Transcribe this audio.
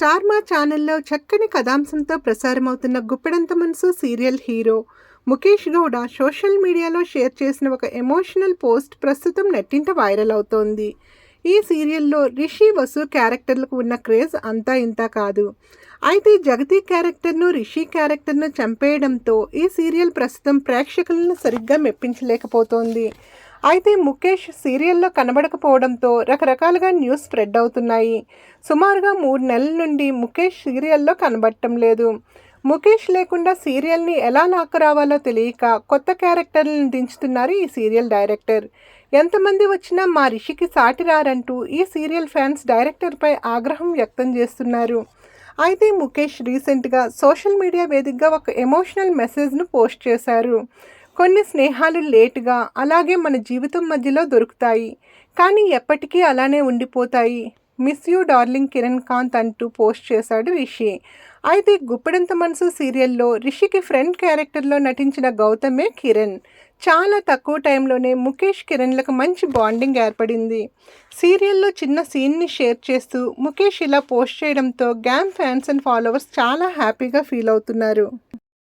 Star మా ఛానల్లో చక్కని కథాంశంతో ప్రసారమవుతున్న Guppedantha Manasu serial hero Mukesh Gowda social మీడియాలో షేర్ చేసిన ఒక ఎమోషనల్ పోస్ట్ ప్రస్తుతం నెట్టింట వైరల్ అవుతోంది. ఈ సీరియల్లో రిషి వసు క్యారెక్టర్లకు ఉన్న క్రేజ్ అంతా ఇంత కాదు. అయితే జగతి క్యారెక్టర్ను రిషి క్యారెక్టర్ను చంపేయడంతో ఈ సీరియల్ ప్రస్తుతం ప్రేక్షకులను సరిగ్గా మెప్పించలేకపోతోంది. అయితే ముఖేష్ సీరియల్లో కనబడకపోవడంతో రకరకాలుగా న్యూస్ స్ప్రెడ్ అవుతున్నాయి. సుమారుగా మూడు నెలల నుండి ముఖేష్ సీరియల్లో కనబడటం లేదు. ముఖేష్ లేకుండా సీరియల్ని ఎలా లాక్కరావాలో తెలియక కొత్త క్యారెక్టర్లను దించుతున్నారు ఈ సీరియల్ డైరెక్టర్. ఎంతమంది వచ్చినా మా రిషికి సాటి రారంటూ ఈ సీరియల్ ఫ్యాన్స్ డైరెక్టర్పై ఆగ్రహం వ్యక్తం చేస్తున్నారు. అయితే ముఖేష్ రీసెంట్గా సోషల్ మీడియా వేదికగా ఒక ఎమోషనల్ మెసేజ్ను పోస్ట్ చేశారు. కొన్ని స్నేహాలు లేటుగా అలాగే మన జీవితం మధ్యలో దొరుకుతాయి. కానీ ఎప్పటికీ అలానే ఉండిపోతాయి. Miss you darling Kiran Kanth అంటూ పోస్ట్ చేశాడు రిషి. అయితే గుప్పెడంత మనసు సీరియల్లో రిషికి ఫ్రెండ్ క్యారెక్టర్లో నటించిన గౌతమే కిరణ్. చాలా తక్కువ టైంలోనే ముఖేష్ కిరణ్లకు మంచి బాండింగ్ ఏర్పడింది. సీరియల్లో చిన్న సీన్ని షేర్ చేస్తూ ముఖేష్ ఇలా పోస్ట్ చేయడంతో గ్యామ్ ఫ్యాన్స్ అండ్ ఫాలోవర్స్ చాలా హ్యాపీగా ఫీల్ అవుతున్నారు.